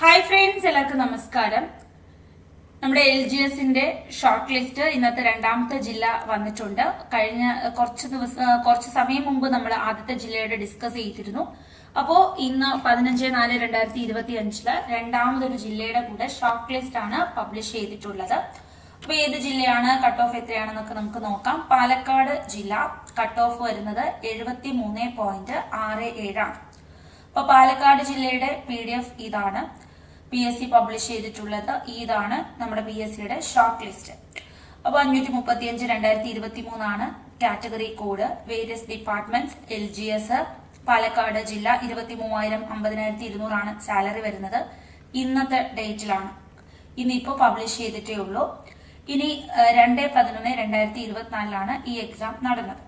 Hi friends എല്ലാവർക്കും നമസ്കാരം. നമ്മുടെ എൽ ജി എസിന്റെ ഷോർട്ട് ലിസ്റ്റ് ഇന്നത്തെ രണ്ടാമത്തെ ജില്ല വന്നിട്ടുണ്ട്. കഴിഞ്ഞ കുറച്ച് ദിവസം കുറച്ച് സമയം മുമ്പ് നമ്മൾ ആദ്യത്തെ ജില്ലയുടെ ഡിസ്കസ് ചെയ്തിരുന്നു. അപ്പോ ഇന്ന് പതിനഞ്ച് നാല് രണ്ടായിരത്തി ഇരുപത്തി അഞ്ചിൽ രണ്ടാമതൊരു ജില്ലയുടെ കൂടെ ഷോർട്ട് ലിസ്റ്റ് ആണ് പബ്ലിഷ് ചെയ്തിട്ടുള്ളത്. അപ്പൊ ഏത് ജില്ലയാണ് കട്ട് ഓഫ് എത്രയാണെന്നൊക്കെ നമുക്ക് നോക്കാം. പാലക്കാട് ജില്ല കട്ട് ഓഫ് വരുന്നത് എഴുപത്തി മൂന്ന് പോയിന്റ് ആറ് ഏഴാണ്. അപ്പൊ പാലക്കാട് ജില്ലയുടെ പി ഡി എഫ് ഇതാണ്. പി എസ് സി പബ്ലിഷ് ചെയ്തിട്ടുള്ളത് ഇതാണ് നമ്മുടെ പി എസ് സിയുടെ ഷോർട്ട് ലിസ്റ്റ് അപ്പൊ അഞ്ഞൂറ്റി മുപ്പത്തി അഞ്ച് രണ്ടായിരത്തി ഇരുപത്തി മൂന്നാണ് category code various department L G S Palakkad ജില്ല ഇരുപത്തി മൂവായിരം അമ്പതിനായിരത്തി ഇരുന്നൂറാണ് സാലറി വരുന്നത്. ഇന്നത്തെ ഡേറ്റിലാണ് ഇന്നിപ്പോ പബ്ലിഷ് ചെയ്തിട്ടേ ഉള്ളൂ. ഇനി രണ്ട് പതിനൊന്ന് രണ്ടായിരത്തി ഇരുപത്തിനാലിലാണ് ഈ എക്സാം നടന്നത്.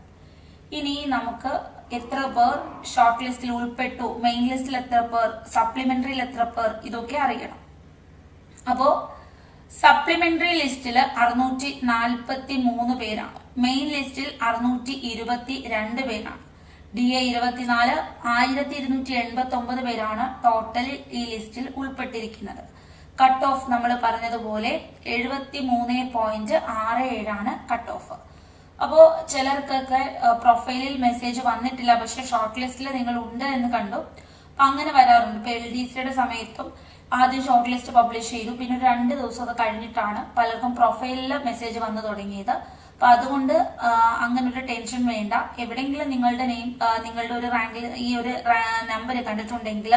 ഇനി നമുക്ക് എത്ര പേർ ഷോർട്ട് ലിസ്റ്റിൽ ഉൾപ്പെട്ടു മെയിൻ ലിസ്റ്റിൽ എത്ര പേർ സപ്ലിമെന്ററിയിൽ എത്ര പേർ ഇതൊക്കെ അറിയണം. അപ്പോ സപ്ലിമെന്ററി ലിസ്റ്റിൽ അറുന്നൂറ്റി നാൽപ്പത്തി മൂന്ന് പേരാണ്. മെയിൻ ലിസ്റ്റിൽ അറുന്നൂറ്റി ഇരുപത്തി രണ്ട് പേരാണ്. ഡി എ ഇരുപത്തിനാല് ആയിരത്തി ഇരുന്നൂറ്റി എൺപത്തി ഒമ്പത് പേരാണ് ടോട്ടൽ ഈ ലിസ്റ്റിൽ ഉൾപ്പെട്ടിരിക്കുന്നത്. കട്ട് ഓഫ് നമ്മൾ പറഞ്ഞതുപോലെ എഴുപത്തി മൂന്ന് പോയിന്റ് ആറ് ഏഴാണ് കട്ട് ഓഫ് അപ്പോ ചിലർക്കൊക്കെ പ്രൊഫൈലിൽ മെസ്സേജ് വന്നിട്ടില്ല. പക്ഷെ ഷോർട്ട് ലിസ്റ്റിൽ നിങ്ങൾ ഉണ്ട് എന്ന് കണ്ടു. അപ്പൊ അങ്ങനെ വരാറുണ്ട്. ഇപ്പൊ എൽ ഡി സിയുടെ സമയത്തും ആദ്യം ഷോർട്ട് ലിസ്റ്റ് പബ്ലിഷ് ചെയ്തു. പിന്നെ ഒരു രണ്ട് ദിവസമൊക്കെ കഴിഞ്ഞിട്ടാണ് പലർക്കും പ്രൊഫൈലിൽ മെസ്സേജ് വന്നു തുടങ്ങിയത്. അപ്പൊ അതുകൊണ്ട് അങ്ങനെ ഒരു ടെൻഷൻ വേണ്ട. എവിടെയെങ്കിലും നിങ്ങളുടെ നെയിം നിങ്ങളുടെ ഒരു റാങ്കിൽ ഈ ഒരു നമ്പർ കണ്ടിട്ടുണ്ടെങ്കിൽ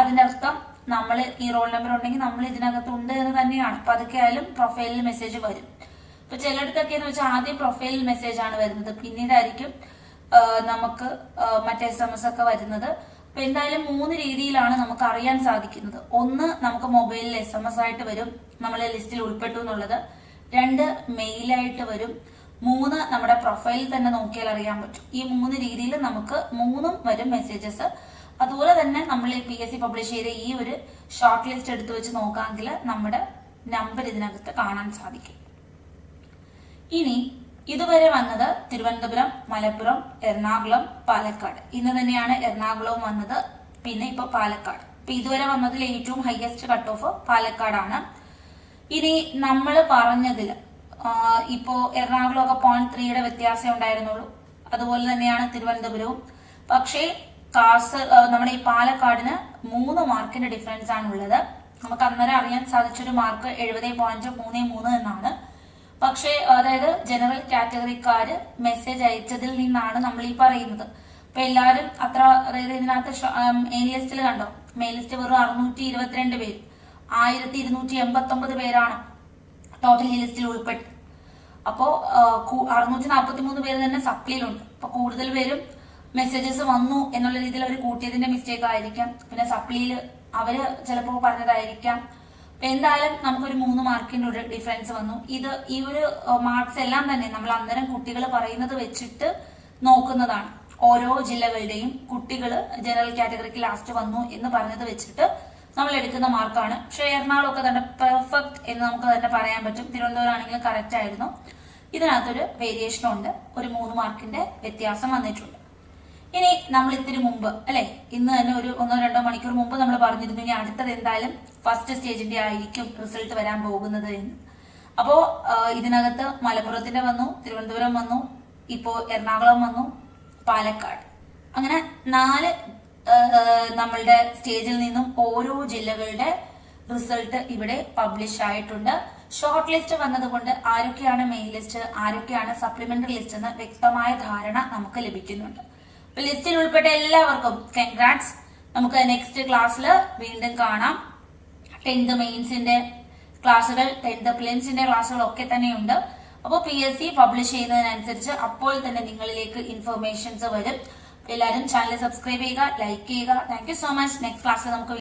അതിന്റെ അർത്ഥം നമ്മൾ ഈ റോൾ നമ്പർ ഉണ്ടെങ്കിൽ നമ്മൾ ഇതിനകത്ത് ഉണ്ട് എന്ന് തന്നെയാണ്. അപ്പൊ അതൊക്കെ ആയാലും പ്രൊഫൈലിൽ മെസ്സേജ് വരും. ഇപ്പൊ ചിലയിടത്തൊക്കെ എന്ന് വെച്ചാൽ ആദ്യം പ്രൊഫൈൽ മെസ്സേജ് ആണ് വരുന്നത്. പിന്നീടായിരിക്കും നമുക്ക് മറ്റേ എസ് എം എസ് ഒക്കെ വരുന്നത്. അപ്പൊ എന്തായാലും മൂന്ന് രീതിയിലാണ് നമുക്ക് അറിയാൻ സാധിക്കുന്നത്. ഒന്ന് നമുക്ക് മൊബൈലിൽ എസ് എം എസ് ആയിട്ട് വരും നമ്മളെ ലിസ്റ്റിൽ ഉൾപ്പെട്ടു എന്നുള്ളത്. രണ്ട് മെയിലായിട്ട് വരും. മൂന്ന് നമ്മുടെ പ്രൊഫൈലിൽ തന്നെ നോക്കിയാൽ അറിയാൻ പറ്റും. ഈ മൂന്ന് രീതിയിൽ നമുക്ക് മൂന്നും വരും മെസ്സേജസ് അതുപോലെ തന്നെ നമ്മൾ പി എസ് സി പബ്ലിഷ് ചെയ്ത ഈ ഒരു ഷോർട്ട് ലിസ്റ്റ് എടുത്തു വെച്ച് നോക്കാമെങ്കിൽ നമ്മുടെ നമ്പർ ഇതിനകത്ത് കാണാൻ സാധിക്കും. ഇനി ഇതുവരെ വന്നത് തിരുവനന്തപുരം മലപ്പുറം എറണാകുളം പാലക്കാട്. ഇന്ന് തന്നെയാണ് എറണാകുളവും വന്നത്. പിന്നെ ഇപ്പൊ പാലക്കാട്. ഇപ്പൊ ഇതുവരെ വന്നതിൽ ഏറ്റവും ഹയസ്റ്റ് കട്ട് ഓഫ് പാലക്കാടാണ്. ഇനി നമ്മൾ പറഞ്ഞതിൽ ഇപ്പോ എറണാകുളം ഒക്കെ പോയിന്റ് ത്രീയുടെ വ്യത്യാസം ഉണ്ടായിരുന്നുള്ളൂ. അതുപോലെ തന്നെയാണ് തിരുവനന്തപുരവും. പക്ഷേ കാസർ നമ്മുടെ ഈ പാലക്കാടിന് മൂന്ന് മാർക്കിന്റെ ഡിഫറൻസ് ആണ് ഉള്ളത് നമുക്ക് അന്നേരം അറിയാൻ സാധിച്ചൊരു മാർക്ക് എഴുപത് പോയിന്റ് മൂന്ന് മൂന്ന് എന്നാണ്. പക്ഷേ അതായത് ജനറൽ കാറ്റഗറിക്കാര് മെസ്സേജ് അയച്ചതിൽ നിന്നാണ് നമ്മൾ ഈ പറയുന്നത്. അപ്പൊ എല്ലാവരും അത്ര അതായത് ഇതിനകത്ത് മെയിൻ ലിസ്റ്റിൽ കണ്ടോ? മെയിൻ ലിസ്റ്റ് വെറും അറുന്നൂറ്റി ഇരുപത്തിരണ്ട് പേര്. ആയിരത്തി ഇരുന്നൂറ്റി എൺപത്തി ഒമ്പത് പേരാണ് ടോട്ടൽ ഈ ലിസ്റ്റിൽ ഉൾപ്പെട്ട്. അപ്പോ അറുന്നൂറ്റി നാൽപ്പത്തി മൂന്ന് പേര് തന്നെ സപ്ലിയിലുണ്ട് അപ്പൊ കൂടുതൽ പേരും മെസ്സേജസ് വന്നു എന്നുള്ള രീതിയിൽ അവർ കൂട്ടിയതിന്റെ മിസ്റ്റേക്ക് ആയിരിക്കാം. പിന്നെ സപ്ലിയിൽ അവർ ചിലപ്പോൾ പറഞ്ഞതായിരിക്കാം. എന്തായാലും നമുക്കൊരു മൂന്ന് മാർക്കിന്റെ ഒരു ഡിഫറൻസ് വന്നു. ഇത് ഈ ഒരു മാർക്സ് എല്ലാം തന്നെ നമ്മൾ അന്നേരം കുട്ടികൾ പറയുന്നത് വെച്ചിട്ട് നോക്കുന്നതാണ്. ഓരോ ജില്ലകളുടെയും കുട്ടികൾ ജനറൽ കാറ്റഗറിക്ക് ലാസ്റ്റ് വന്നു എന്ന് പറഞ്ഞത് വെച്ചിട്ട് നമ്മൾ എടുക്കുന്ന മാർക്കാണ് പക്ഷെ എറണാകുളം ഒക്കെ തന്നെ പെർഫെക്റ്റ് എന്ന് നമുക്ക് തന്നെ പറയാൻ പറ്റും. തിരുവനന്തപുരം ആണെങ്കിലും കറക്റ്റ് ആയിരുന്നു. ഇതിനകത്തൊരു വേരിയേഷൻ ഉണ്ട്. ഒരു മൂന്ന് മാർക്കിന്റെ വ്യത്യാസം വന്നിട്ടുണ്ട്. ഇനി നമ്മൾ ഇത്തിരി മുമ്പ് അല്ലെ? ഇന്ന് തന്നെ ഒരു ഒന്നോ രണ്ടോ മണിക്കൂർ മുമ്പ് നമ്മൾ പറഞ്ഞിരുന്നു ഇനി അടുത്തത് എന്തായാലും ഫസ്റ്റ് സ്റ്റേജിന്റെ ആയിരിക്കും റിസൾട്ട് വരാൻ പോകുന്നത് എന്ന്. അപ്പോ ഇതിനകത്ത് മലപ്പുറത്തിന്റെ വന്നു തിരുവനന്തപുരം വന്നു ഇപ്പോ എറണാകുളം വന്നു പാലക്കാട്. അങ്ങനെ നാല് നമ്മളുടെ സ്റ്റേജിൽ നിന്നും ഓരോ ജില്ലകളുടെ റിസൾട്ട് ഇവിടെ പബ്ലിഷ് ആയിട്ടുണ്ട്. ഷോർട്ട് ലിസ്റ്റ് വന്നതുകൊണ്ട് ആരൊക്കെയാണ് മെയിൻ ലിസ്റ്റ് ആരൊക്കെയാണ് സപ്ലിമെന്ററി ലിസ്റ്റ് എന്ന് വ്യക്തമായ ധാരണ നമുക്ക് ലഭിക്കുന്നുണ്ട്. ലിസ്റ്റിൽ ഉൾപ്പെട്ട എല്ലാവർക്കും കൺഗ്രാറ്റ്സ് നമുക്ക് നെക്സ്റ്റ് ക്ലാസ്സിൽ വീണ്ടും കാണാം. ടെൻത്ത് മെയിൻസിന്റെ ക്ലാസ്സുകൾ ടെൻത്ത് പ്ലിംസിന്റെ ക്ലാസ്സുകൾ ഒക്കെ തന്നെയുണ്ട്. അപ്പോൾ പി എസ് സി പബ്ലിഷ് ചെയ്യുന്നതിനനുസരിച്ച് അപ്പോൾ തന്നെ നിങ്ങളിലേക്ക് ഇൻഫർമേഷൻസ് വരും. എല്ലാവരും ചാനൽ സബ്സ്ക്രൈബ് ചെയ്യുക ലൈക്ക് ചെയ്യുക. താങ്ക് സോ മച്ച് നെക്സ്റ്റ് ക്ലാസ്സിൽ നമുക്ക്